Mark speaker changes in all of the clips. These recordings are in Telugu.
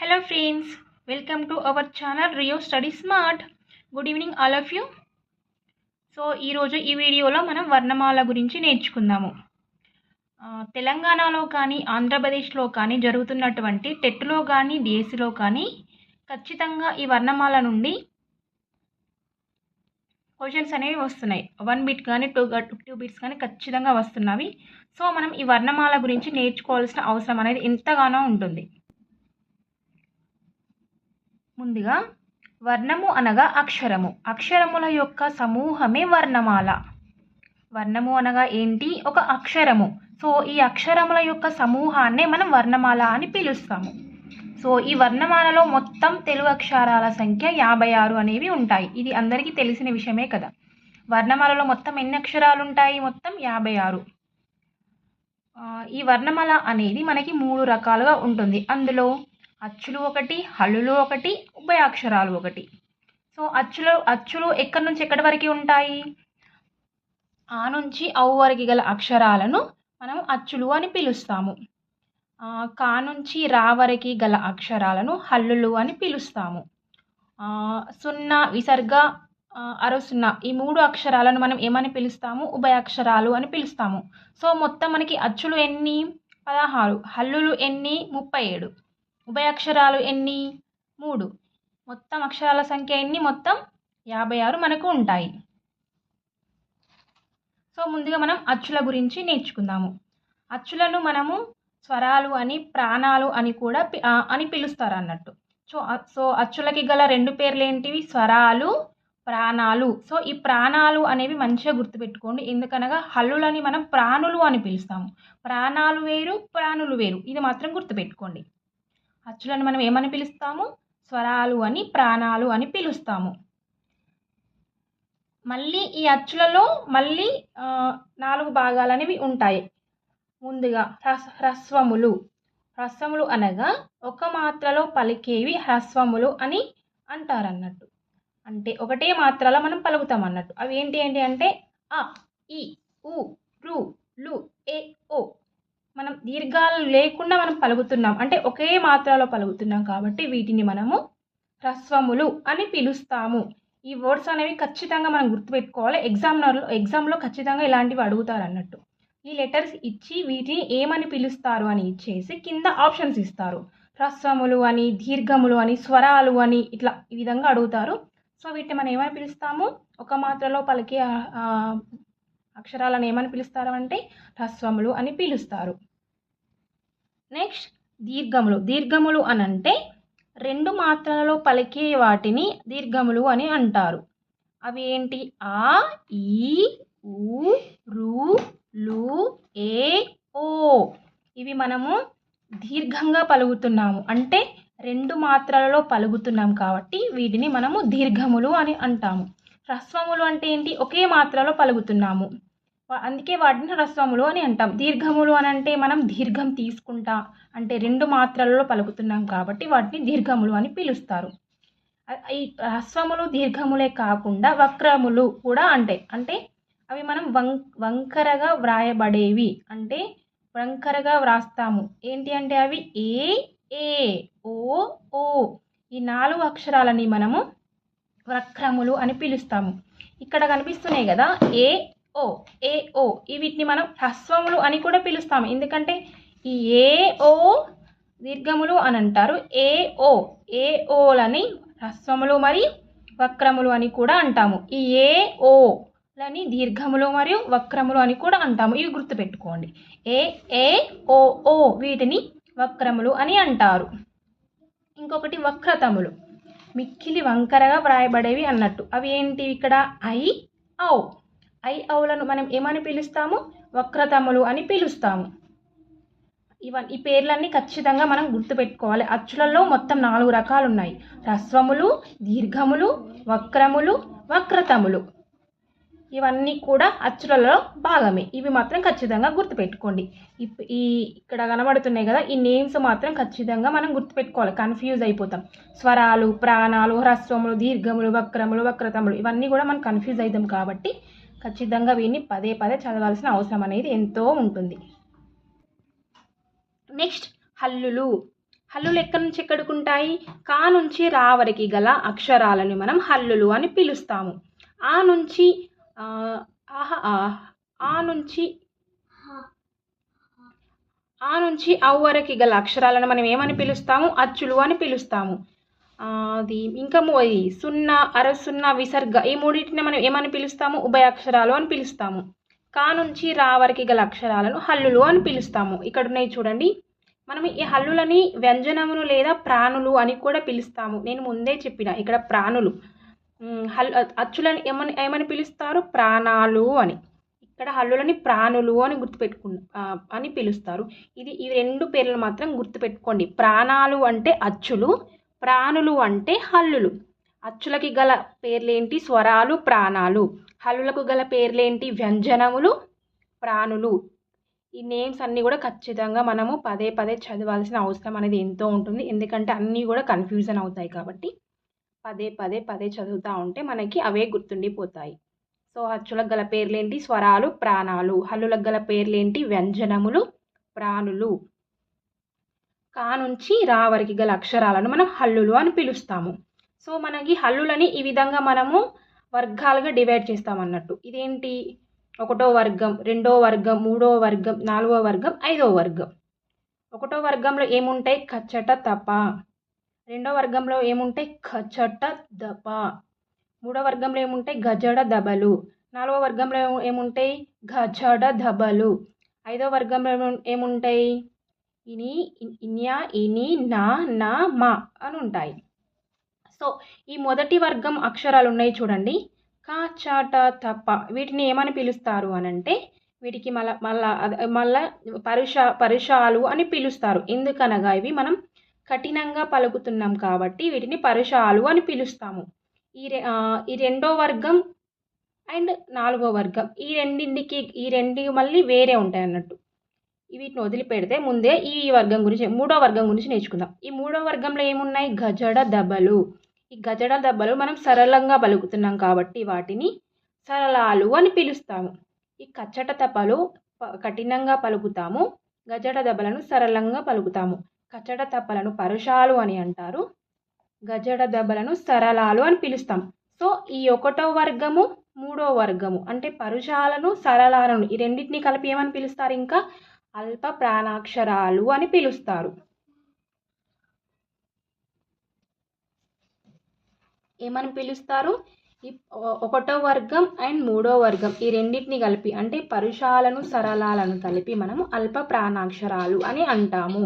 Speaker 1: Hello friends welcome to our channel Rio study smart good evening all of you so ఈరోజు ఈ వీడియోలో మనం వర్ణమాల గురించి నేర్చుకుందాము. తెలంగాణలో కానీ ఆంధ్రప్రదేశ్లో కానీ జరుగుతున్నటువంటి టెట్లో కానీ డిఎస్సిలో కానీ ఖచ్చితంగా ఈ వర్ణమాల నుండి క్వశ్చన్స్ అనేవి వస్తున్నాయి. వన్ బిట్ కానీ టూ టూ బిట్స్ కానీ ఖచ్చితంగా వస్తున్నవి. సో మనం ఈ వర్ణమాల గురించి నేర్చుకోవాల్సిన అవసరం అనేది ఎంతగానో ఉంటుంది. ముందుగా వర్ణము అనగా అక్షరము. అక్షరముల యొక్క సమూహమే వర్ణమాల. వర్ణము అనగా ఏంటి? ఒక అక్షరము. సో ఈ అక్షరముల యొక్క సమూహాన్నే మనం వర్ణమాల అని పిలుస్తాము. సో ఈ వర్ణమాలలో మొత్తం తెలుగు అక్షరాల సంఖ్య యాభై ఆరు అనేవి ఉంటాయి. ఇది అందరికీ తెలిసిన విషయమే కదా. వర్ణమాలలో మొత్తం ఎన్ని అక్షరాలు ఉంటాయి మొత్తం యాభై ఆరు. ఈ వర్ణమాల అనేది మనకి మూడు రకాలుగా ఉంటుంది. అందులో అచ్చులు ఒకటి హల్లులు ఒకటి ఉభయాక్షరాలు ఒకటి. సో అచ్చులు అచ్చులు ఎక్కడి నుంచి ఎక్కడి వరకు ఉంటాయి? ఆ నుంచి అవు వరకు గల అక్షరాలను మనం అచ్చులు అని పిలుస్తాము. కా నుంచి రా వరకు గల అక్షరాలను హల్లులు అని పిలుస్తాము. సున్నా విసర్గ ఆ, ఈ మూడు అక్షరాలను మనం ఏమని పిలుస్తాము? ఉభయాక్షరాలు అని పిలుస్తాము. సో మొత్తం మనకి అచ్చులు ఎన్ని? పదహారు. హల్లులు ఎన్ని? ముప్పై ఏడు. ఉభయాక్షరాలు ఎన్ని? మూడు. మొత్తం అక్షరాల సంఖ్య ఎన్ని? మొత్తం యాభై ఆరు మనకు ఉంటాయి. సో ముందుగా మనం అచ్చుల గురించి నేర్చుకుందాము. అచ్చులను మనము స్వరాలు అని ప్రాణాలు అని కూడా పి- అని పిలుస్తారు అన్నట్టు. సో సో అచ్చులకి గల రెండు పేర్లు ఏంటివి స్వరాలు ప్రాణాలు. సో ఈ ప్రాణాలు అనేవి మంచిగా గుర్తుపెట్టుకోండి. ఎందుకనగా హల్లులని మనం ప్రాణులు అని పిలుస్తాము. ప్రాణాలు వేరు ప్రాణులు వేరు. ఇది మాత్రం గుర్తుపెట్టుకోండి. అచ్చులను మనం ఏమని పిలుస్తాము? స్వరాలు అని ప్రాణాలు అని పిలుస్తాము. మళ్ళీ ఈ అచ్చులలో మళ్ళీ నాలుగు భాగాలు అనేవి ఉంటాయి. ముందుగా హ్రస్ హ్రస్వములు. హ్రస్వములు అనగా ఒక మాత్రలో పలికేవి హ్రస్వములు అని అంటారన్నట్టు. అంటే ఒకటే మాత్రలో మనం పలుకుతాం అన్నట్టు అవి ఏంటి ఏంటి అంటే అ ఈ ఉ రు లు ఏ ఓ మనం దీర్ఘాలు లేకుండా మనం పలుకుతున్నాం. అంటే ఒకే మాత్రలో పలుకుతున్నాం కాబట్టి వీటిని మనము హ్రస్వములు అని పిలుస్తాము. ఈ వర్డ్స్ అనేవి ఖచ్చితంగా మనం గుర్తుపెట్టుకోవాలి. ఎగ్జామ్నర్లో ఎగ్జామ్లో ఖచ్చితంగా ఇలాంటివి అడుగుతారు అన్నట్టు. ఈ లెటర్స్ ఇచ్చి వీటిని ఏమని పిలుస్తారు అని ఇచ్చేసి కింద ఆప్షన్స్ ఇస్తారు. హ్రస్వములు అని దీర్ఘములు అని స్వరాలు అని ఇట్లా ఈ విధంగా అడుగుతారు. సో వీటిని మనం ఏమని పిలుస్తాము? ఒక మాత్రలో పలికే అక్షరాలను ఏమని పిలుస్తారు అంటే హ్రస్వములు అని పిలుస్తారు. నెక్స్ట్ దీర్ఘములు. దీర్ఘములు అని అంటే రెండు మాత్రలలో పలికే వాటిని దీర్ఘములు అని అంటారు. అవి ఏంటి? ఆ ఈ ఊ రు లు ఏ ఓ. ఇవి మనము దీర్ఘంగా పలుకుతున్నాము. అంటే రెండు మాత్రలలో పలుకుతున్నాం కాబట్టి వీటిని మనము దీర్ఘములు అని అంటాము. హ్రస్వములు అంటే ఏంటి? ఒకే మాత్రలో పలుకుతున్నాము. అందుకే వాటిని హ్రస్వములు అని అంటాం. దీర్ఘములు అని అంటే మనం దీర్ఘం తీసుకుంటా అంటే రెండు మాత్రలలో పలుకుతున్నాం కాబట్టి వాటిని దీర్ఘములు అని పిలుస్తారు. ఈ హ్రస్వములు దీర్ఘములే కాకుండా వక్రములు కూడా అంటాయి అంటే అవి మనం వం వంకరగా వ్రాయబడేవి. అంటే వంకరగా వ్రాస్తాము. ఏంటి అంటే అవి ఏ ఏ ఓ ఓ ఈ నాలుగు అక్షరాలని మనము వక్రములు అని పిలుస్తాము. ఇక్కడ కనిపిస్తున్నాయి కదా ఏ ఓ ఏ ఓ వీటిని మనం హ్రస్వములు అని కూడా పిలుస్తాము. ఎందుకంటే ఈ ఏ ఓ దీర్ఘములు అని అంటారు. ఏ ఓ ఏ ఓలని హ్రస్వములు మరియు వక్రములు అని కూడా అంటాము. ఈ ఏ ఓ లని దీర్ఘములు మరియు వక్రములు అని కూడా అంటాము. ఇవి గుర్తుపెట్టుకోండి. ఏ ఏ ఓ ఓ వీటిని వక్రములు అని అంటారు. ఇంకొకటి వక్రతములు. మిక్కిలి వంకరగా వ్రాయబడేవి అన్నట్టు. అవి ఏంటి ఇక్కడ? ఐ ఔ. ఐ ఔలను మనం ఏమని పిలుస్తాము? వక్రతములు అని పిలుస్తాము. ఇవన్నీ ఈ పేర్లన్నీ ఖచ్చితంగా మనం గుర్తుపెట్టుకోవాలి. అచ్చులలో మొత్తం నాలుగు రకాలు ఉన్నాయి హ్రస్వములు దీర్ఘములు వక్రములు వక్రతములు. ఇవన్నీ కూడా అచ్చులలో భాగమే. ఇవి మాత్రం ఖచ్చితంగా గుర్తుపెట్టుకోండి. ఇప్- ఈ ఇక్కడ కనబడుతున్నాయి కదా ఈ నేమ్స్ మాత్రం ఖచ్చితంగా మనం గుర్తుపెట్టుకోవాలి. కన్ఫ్యూజ్ అయిపోతాం. స్వరాలు ప్రాణాలు హ్రస్వములు దీర్ఘములు వక్రములు వక్రతములు ఇవన్నీ కూడా మనం కన్ఫ్యూజ్ అవుతాం కాబట్టి ఖచ్చితంగా వీటిని పదే పదే చదవాల్సిన అవసరం అనేది ఎంతో ఉంటుంది. నెక్స్ట్ హల్లులు. హల్లులు ఎక్కడి నుంచి ఎక్కడికి ఉంటాయి కా నుంచి రా వరకు గల అక్షరాలని మనం హల్లులు అని పిలుస్తాము. ఆ నుంచి ఆ, ఆహ ఆ, నుంచి ఆ నుంచి అవ్ వరకు గల అక్షరాలను మనం ఏమని పిలుస్తాము? అచ్చులు అని పిలుస్తాము. అది ఇంకా మూ- సున్నా అర సున్నా విసర్గ ఈ మూడింటిని మనం ఏమని పిలుస్తాము? ఉభయ అక్షరాలు అని పిలుస్తాము. కా నుంచి రా వరకు గల అక్షరాలను హల్లులు అని పిలుస్తాము. ఇక్కడ ఉన్నాయి చూడండి. మనం ఈ హల్లులని వ్యంజనములు లేదా ప్రాణులు అని కూడా పిలుస్తాము. నేను ముందే చెప్పిన ఇక్కడ ప్రాణులు. హల్ అచ్చులని ఏమని ఏమని పిలుస్తారు? ప్రాణాలు అని. ఇక్కడ హల్లులని ప్రాణులు అని గుర్తుపెట్టుకు అని పిలుస్తారు. ఇది ఈ రెండు పేర్లు మాత్రం గుర్తుపెట్టుకోండి. ప్రాణాలు అంటే అచ్చులు ప్రాణులు అంటే హల్లులు. అచ్చులకి గల పేర్లేంటి? స్వరాలు ప్రాణాలు. హల్లులకు గల పేర్లేంటి? వ్యంజనములు ప్రాణులు. ఈ నేమ్స్ అన్నీ కూడా ఖచ్చితంగా మనము పదే పదే చదవాల్సిన అవసరం అనేది ఎంతో ఉంటుంది. ఎందుకంటే అన్నీ కూడా కన్ఫ్యూజన్ అవుతాయి కాబట్టి. పదే పదే పదే చదువుతూ ఉంటే మనకి అవే గుర్తుండిపోతాయి. సో అచ్చులకు గల పేర్లేంటి? స్వరాలు ప్రాణాలు. హల్లులకు గల పేర్లేంటి? వ్యంజనములు ప్రాణులు. కా నుంచి రా వరకు గల అక్షరాలను మనం హల్లులు అని పిలుస్తాము. సో మనకి హల్లులని ఈ విధంగా మనము వర్గాలుగా డివైడ్ చేస్తాం అన్నట్టు. ఇదేంటి? ఒకటో వర్గం రెండో వర్గం మూడో వర్గం నాలుగో వర్గం ఐదో వర్గం. ఒకటో వర్గంలో ఏముంటాయి? కచ్చట తప. రెండో వర్గంలో ఏముంటాయి? ఖచట దప మూడో వర్గంలో ఏముంటాయి? గజడ దబలు. నాలుగో వర్గంలో ఏముంటాయి? గజడ దబలు. ఐదో వర్గంలో ఏము- ఏముంటాయి? ఇని ఇన్యా ఇని నా నా మా అని ఉంటాయి. సో ఈ మొదటి వర్గం అక్షరాలు ఉన్నాయి చూడండి. కా చాట తప్ప వీటిని ఏమని పిలుస్తారు అని అంటే వీటికి మళ్ళా మళ్ళా మళ్ళా పరుష పరుషాలు అని పిలుస్తారు. ఎందుకనగా ఇవి మనం కఠినంగా పలుకుతున్నాం కాబట్టి వీటిని పరుషాలు అని పిలుస్తాము. ఈ రె ఈ రెండో వర్గం అండ్ నాలుగో వర్గం. ఈ రెండింటికి ఈ రెండు మళ్ళీ వేరే ఉంటాయి అన్నట్టు. వీటిని వదిలిపెడితే ముందే ఈ వర్గం గురించి మూడో వర్గం గురించి నేర్చుకుందాం. ఈ మూడో వర్గంలో ఏమున్నాయి? గజడ దెబ్బలు. ఈ గజడ దెబ్బలు మనం సరళంగా పలుకుతున్నాం కాబట్టి వాటిని సరళాలు అని పిలుస్తాము. ఈ కచ్చట తపలు ప- కఠినంగా పలుకుతాము. గజడ దెబ్బలను సరళంగా పలుకుతాము. కచడ తప్పలను పరుషాలు అని అంటారు. గజడ దెబ్బలను సరళాలు అని పిలుస్తాం. సో ఈ ఒకటో వర్గము మూడో వర్గము అంటే పరుషాలను సరళాలను ఈ రెండింటిని కలిపి ఏమని పిలుస్తారు ఇంకా? అల్ప ప్రాణాక్షరాలు అని పిలుస్తారు. ఏమని పిలుస్తారు? ఈ ఒకటో వర్గం అండ్ మూడో వర్గం ఈ రెండింటిని కలిపి అంటే పరుషాలను సరళాలను కలిపి మనము అల్ప ప్రాణాక్షరాలు అని అంటాము.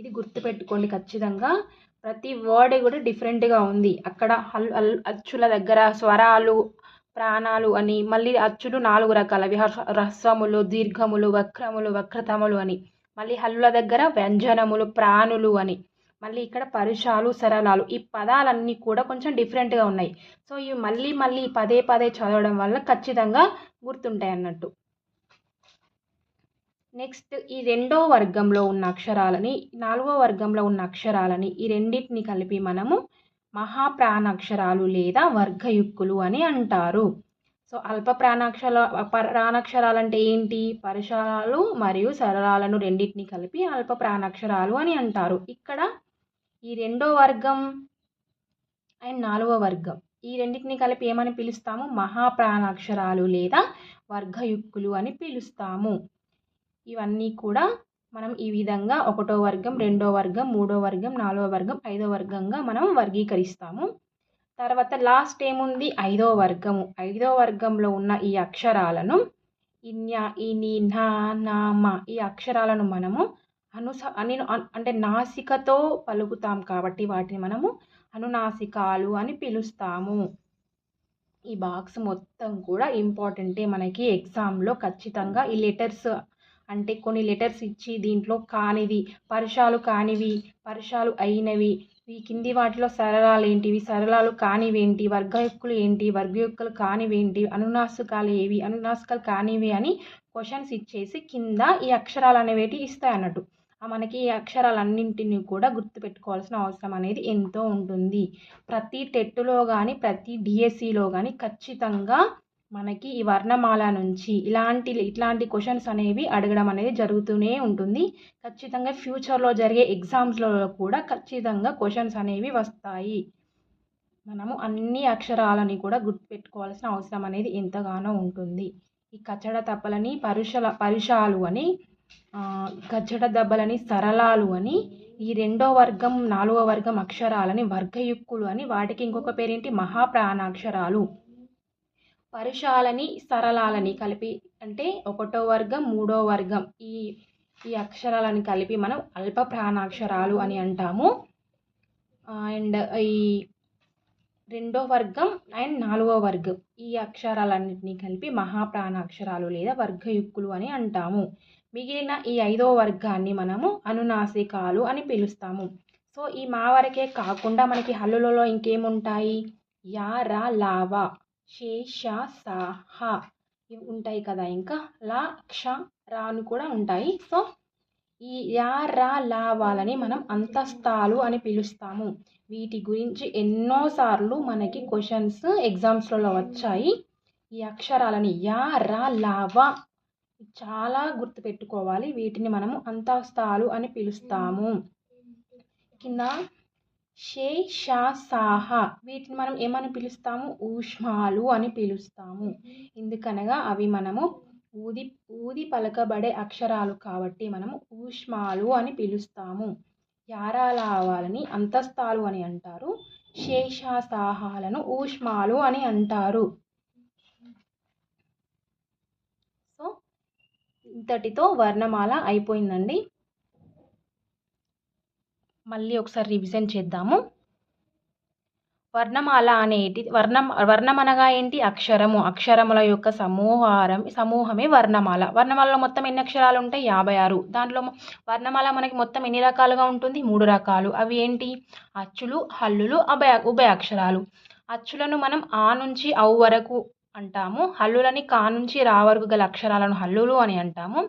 Speaker 1: ఇది గుర్తుపెట్టుకోండి ఖచ్చితంగా. ప్రతి వర్డ్ కూడా డిఫరెంట్గా ఉంది. అక్కడ హల్ అచ్చుల దగ్గర స్వరాలు ప్రాణాలు అని మళ్ళీ అచ్చులు నాలుగు రకాలవి హర్ష- హ్రస్వములు దీర్ఘములు వక్రములు వక్రతములు అని. మళ్ళీ హల్లుల దగ్గర వ్యంజనములు ప్రాణులు అని. మళ్ళీ ఇక్కడ పరుషాలు సరళాలు ఈ పదాలన్నీ కూడా కొంచెం డిఫరెంట్గా ఉన్నాయి. సో ఇవి మళ్ళీ మళ్ళీ పదే పదే చదవడం వల్ల ఖచ్చితంగా గుర్తుంటాయి అన్నట్టు. నెక్స్ట్ ఈ రెండో వర్గంలో ఉన్న అక్షరాలని నాలుగో వర్గంలో ఉన్న అక్షరాలని ఈ రెండింటిని కలిపి మనము మహాప్రాణాక్షరాలు లేదా వర్గయుక్కులు అని అంటారు. సో అల్ప ప్రాణాక్షర ప్రాణాక్షరాలు అంటే ఏంటి? పరుషాలు మరియు సరళాలను రెండింటిని కలిపి అల్ప ప్రాణాక్షరాలు అని అంటారు. ఇక్కడ ఈ రెండో వర్గం అండ్ నాలుగో వర్గం ఈ రెండింటిని కలిపి ఏమని పిలుస్తాము? మహాప్రాణాక్షరాలు లేదా వర్గయుక్కులు అని పిలుస్తాము. ఇవన్నీ కూడా మనం ఈ విధంగా ఒకటో వర్గం రెండో వర్గం మూడో వర్గం నాలుగో వర్గం ఐదో వర్గంగా మనం వర్గీకరిస్తాము. తర్వాత లాస్ట్ ఏముంది? ఐదో వర్గము. ఐదో వర్గంలో ఉన్న ఈ అక్షరాలను ఇన్య ఇని నా నా ఈ అక్షరాలను మనము అనుస అని అంటే నాసికతో పలుకుతాం కాబట్టి వాటిని మనము అనునాసికాలు అని పిలుస్తాము. ఈ బాక్స్ మొత్తం కూడా ఇంపార్టెంటే మనకి ఎగ్జామ్లో ఖచ్చితంగా ఈ లెటర్స్ అంటే కొన్ని లెటర్స్ ఇచ్చి దీంట్లో కానివి పరుషాలు కానివి పరుషాలు అయినవి ఈ కింది వాటిలో సరళాలు ఏంటివి సరళాలు కానివేంటి వర్గయుక్కులు ఏంటి వర్గయుక్కులు కానివేంటి అనునాసికాలు ఏవి అనునాసికాలు కానివి అని క్వశ్చన్స్ ఇచ్చేసి కింద ఈ అక్షరాలు అనేవి ఇస్తాయి అన్నట్టు. మనకి ఈ అక్షరాలన్నింటినీ కూడా గుర్తుపెట్టుకోవాల్సిన అవసరం అనేది ఎంతో ఉంటుంది. ప్రతి టెట్టులో కానీ ప్రతి డిఎస్సిలో కానీ ఖచ్చితంగా మనకి ఈ వర్ణమాల నుంచి ఇలాంటి ఇట్లాంటి క్వశ్చన్స్ అనేవి అడగడం అనేది జరుగుతూనే ఉంటుంది. ఖచ్చితంగా ఫ్యూచర్లో జరిగే ఎగ్జామ్స్లో కూడా ఖచ్చితంగా క్వశ్చన్స్ అనేవి వస్తాయి. మనము అన్ని అక్షరాలని కూడా గుర్తుపెట్టుకోవాల్సిన అవసరం అనేది ఎంతగానో ఉంటుంది. ఈ కచ్చడ తప్పలని పరుషల పరుషాలు అని కచ్చడ దెబ్బలని సరళాలు అని ఈ రెండో వర్గం నాలుగో వర్గం అక్షరాలని వర్గయుక్కులు అని వాటికి ఇంకొక పేరేంటి? మహాప్రాణాక్షరాలు. పరుషాలని సరళాలని కలిపి అంటే ఒకటో వర్గం మూడో వర్గం ఈ ఈ అక్షరాలను కలిపి మనం అల్ప ప్రాణాక్షరాలు అని అంటాము. అండ్ ఈ రెండో వర్గం అండ్ నాలుగో వర్గం ఈ అక్షరాలన్నింటినీ కలిపి మహాప్రాణాక్షరాలు లేదా వర్గయుక్కులు అని అంటాము. మిగిలిన ఈ ఐదో వర్గాన్ని మనము అనునాసికాలు అని పిలుస్తాము. సో ఈ మా వరకే కాకుండా మనకి హల్లులలో ఇంకేముంటాయి? యా రా లావా శేష సాహా ఇవి ఉంటాయి కదా ఇంకా. లా క్ష రా అని కూడా ఉంటాయి. సో ఈ యా రా లా వాళ్ళని మనం అంతస్తాలు అని పిలుస్తాము. వీటి గురించి ఎన్నోసార్లు మనకి క్వశ్చన్స్ ఎగ్జామ్స్లలో వచ్చాయి. ఈ అక్షరాలని యా రా లావా చాలా గుర్తుపెట్టుకోవాలి. వీటిని మనము అంతస్తాలు అని పిలుస్తాము. కింద షే షా సాహ వీటిని మనం ఏమని పిలుస్తాము? ఊష్మాలు అని పిలుస్తాము. ఎందుకనగా అవి మనము ఊది ఊది పలకబడే అక్షరాలు కాబట్టి మనము ఊష్మాలు అని పిలుస్తాము. యారాలావాలని అంతస్తాలు అని అంటారు. శేషాసాహాలను ఊష్మాలు అని అంటారు. సో ఇంతటితో వర్ణమాల అయిపోయిందండి. మళ్ళీ ఒకసారి రివిజన్ చేద్దాము. వర్ణమాల అనేటి వర్ణం వర్ణం అనగా ఏంటి? అక్షరము. అక్షరముల యొక్క సమూహారం సమూహమే వర్ణమాల. వర్ణమాలలో మొత్తం ఎన్ని అక్షరాలు ఉంటాయి? యాభై ఆరు. దాంట్లో వర్ణమాల మనకి మొత్తం ఎన్ని రకాలుగా ఉంటుంది? మూడు రకాలు. అవి ఏంటి? అచ్చులు హల్లులు అభయ ఉభయ అక్షరాలు. అచ్చులను మనం ఆ నుంచి ఔ వరకు అంటాము. హల్లులని కా నుంచి రా వరకు గల అక్షరాలను హల్లులు అని అంటాము.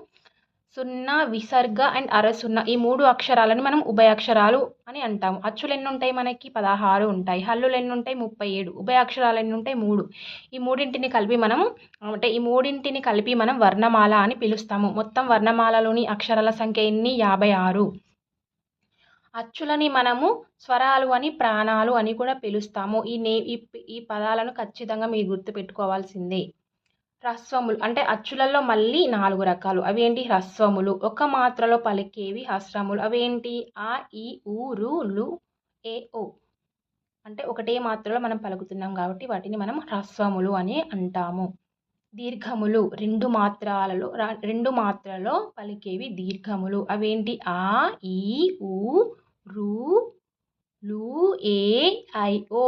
Speaker 1: సున్నా విసర్గ అండ్ అరసున్న ఈ మూడు అక్షరాలని మనం ఉభయాక్షరాలు అని అంటాము. అచ్చులు ఎన్ని ఉంటాయి మనకి? పదహారు ఉంటాయి. హల్లులు ఎన్ని ఉంటాయి ముప్పై ఏడు ఉభయ అక్షరాలు ఎన్ని ఉంటాయి మూడు. ఈ మూడింటిని కలిపి మనం అంటే ఈ మూడింటిని కలిపి మనం వర్ణమాల అని పిలుస్తాము. మొత్తం వర్ణమాలలోని అక్షరాల సంఖ్య ఎన్ని? యాభై ఆరు. అచ్చులని మనము స్వరాలు అని ప్రాణాలు అని కూడా పిలుస్తాము. ఈ నే ఈ పదాలను ఖచ్చితంగా మీరు గుర్తుపెట్టుకోవాల్సిందే. హ్రస్వములు. అంటే అచ్చులలో మళ్ళీ నాలుగు రకాలు. అవేంటి? హ్రస్వములు. ఒక మాత్రలో పలికేవి హ్రస్వములు. అవేంటి? ఆ ఈ ఊ రు లు ఏ ఓ. అంటే ఒకటే మాత్రలో మనం పలుకుతున్నాం కాబట్టి వాటిని మనం హ్రస్వములు అని అంటాము. దీర్ఘములు. రెండు మాత్రాలలో రెండు మాత్రలో పలికేవి దీర్ఘములు. అవేంటి? ఆ ఈ ఊ రు లు ఏ ఐ ఓ.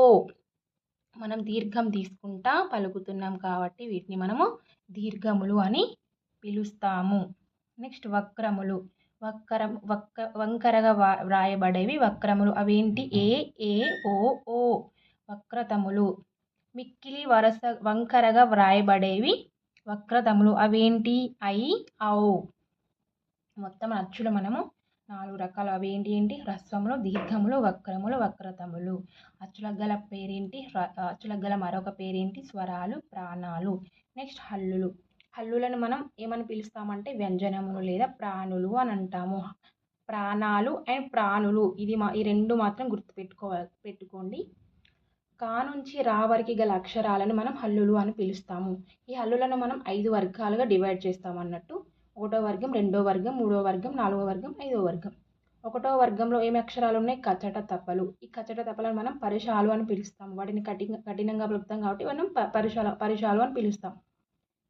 Speaker 1: మనం దీర్ఘం తీసుకుంటా పలుకుతున్నాం కాబట్టి వీటిని మనము దీర్ఘములు అని పిలుస్తాము. నెక్స్ట్ వక్రములు. వక్రం వక్క వంకరగా వ్రాయబడేవి వక్రములు. అవేంటి? ఏ ఏ ఓ ఓ. వక్రతములు. మిక్కిలి వరస వంకరగా వ్రాయబడేవి వక్రతములు. అవేంటి? ఐ ఔ. మొత్తం అచ్చులు మనము నాలుగు రకాలు. అవి ఏంటి? ఏంటి? హ్రస్వములు దీర్ఘములు వక్రములు వక్రతములు. అచ్చులగ్గల పేరేంటి? అచ్చులగ్గల మరొక పేరేంటి? స్వరాలు ప్రాణాలు. నెక్స్ట్ హల్లులు. హల్లులను మనం ఏమని పిలుస్తామంటే వ్యంజనములు లేదా ప్రాణులు అని అంటాము. ప్రాణాలు అండ్ ప్రాణులు. ఇది మా ఈ రెండు మాత్రం గుర్తుపెట్టుకో పెట్టుకోండి. కా నుంచి రా వరకు గల అక్షరాలను మనం హల్లులు అని పిలుస్తాము. ఈ హల్లులను మనం ఐదు వర్గాలుగా డివైడ్ చేస్తాం అన్నట్టు ఒకటో వర్గం రెండో వర్గం మూడో వర్గం నాలుగో వర్గం ఐదో వర్గం. ఒకటో వర్గంలో ఏమి అక్షరాలు ఉన్నాయి? కచట తప్పలు. ఈ కచట తప్పలను మనం పరిశాలు అని పిలుస్తాం. వాటిని కఠిన కఠినంగా పిలుపుతాం కాబట్టి మనం పరిశాల పరిశాలు అని పిలుస్తాం.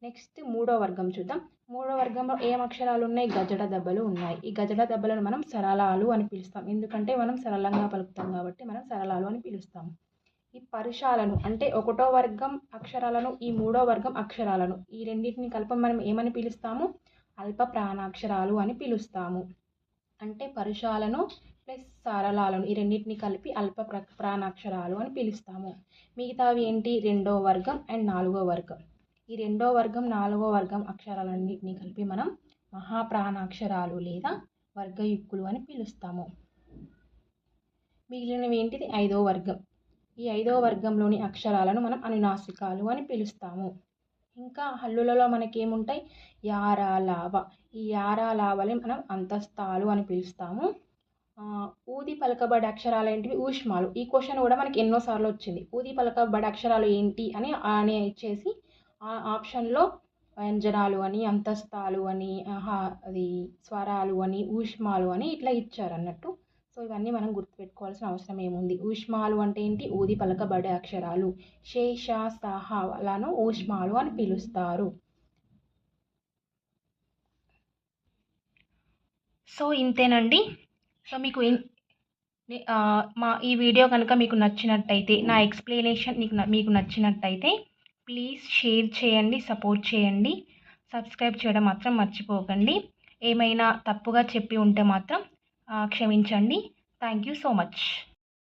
Speaker 1: నెక్స్ట్ మూడో వర్గం చూద్దాం. మూడో వర్గంలో ఏం అక్షరాలు ఉన్నాయి? గజట దెబ్బలు ఉన్నాయి. ఈ గజట దెబ్బలను మనం సరళాలు అని పిలుస్తాం. ఎందుకంటే మనం సరళంగా పలుకుతాం కాబట్టి మనం సరళాలు అని పిలుస్తాం. ఈ పరుషాలను అంటే ఒకటో వర్గం అక్షరాలను ఈ మూడో వర్గం అక్షరాలను ఈ రెండింటిని కలిపి మనం ఏమని పిలుస్తాము? అల్ప ప్రాణాక్షరాలు అని పిలుస్తాము. అంటే పరుషాలను ప్లస్ సారళాలను ఈ రెండింటిని కలిపి అల్ప ప్రాణాక్షరాలు అని పిలుస్తాము. మిగతావి ఏంటి? రెండో వర్గం అండ్ నాలుగో వర్గం. ఈ రెండో వర్గం నాలుగో వర్గం అక్షరాలన్నింటినీ కలిపి మనం మహాప్రాణాక్షరాలు లేదా వర్గయుక్కులు అని పిలుస్తాము. మిగిలినవి ఏంటిది? ఐదో వర్గం. ఈ ఐదో వర్గంలోని అక్షరాలను మనం అనునాసికాలు అని పిలుస్తాము. ఇంకా హల్లులలో మనకి ఏముంటాయి యారా లావ ఈ యారా లావని మనం అంతస్తాలు అని పిలుస్తాము. ఊది పలకబడి అక్షరాలు ఏంటివి? ఊష్మాలు. ఈ క్వశ్చన్ కూడా మనకి ఎన్నోసార్లు వచ్చింది. ఊది పలకబడి అక్షరాలు ఏంటి అని అని ఇచ్చేసి ఆ ఆప్షన్లో వ్యంజనాలు అని అంతస్తాలు అని ఆహా, అది స్వరాలు అని ఊష్మాలు అని ఇట్లా ఇచ్చారు అన్నట్టు సో ఇవన్నీ మనం గుర్తుపెట్టుకోవాల్సిన అవసరం ఏముంది? ఊష్మాలు అంటే ఏంటి? ఊది పలకబడే అక్షరాలు. శేష అలాను ఊష్మాలు అని పిలుస్తారు. సో ఇంతేనండి. సో మీకు మా ఈ వీడియో కనుక మీకు నచ్చినట్టయితే నా ఎక్స్ప్లెనేషన్ మీకు మీకు నచ్చినట్టయితే ప్లీజ్ షేర్ చేయండి సపోర్ట్ చేయండి. సబ్స్క్రైబ్ చేయడం మాత్రం మర్చిపోకండి. ఏమైనా తప్పుగా చెప్పి ఉంటే మాత్రం క్షమించండి. Thank you so much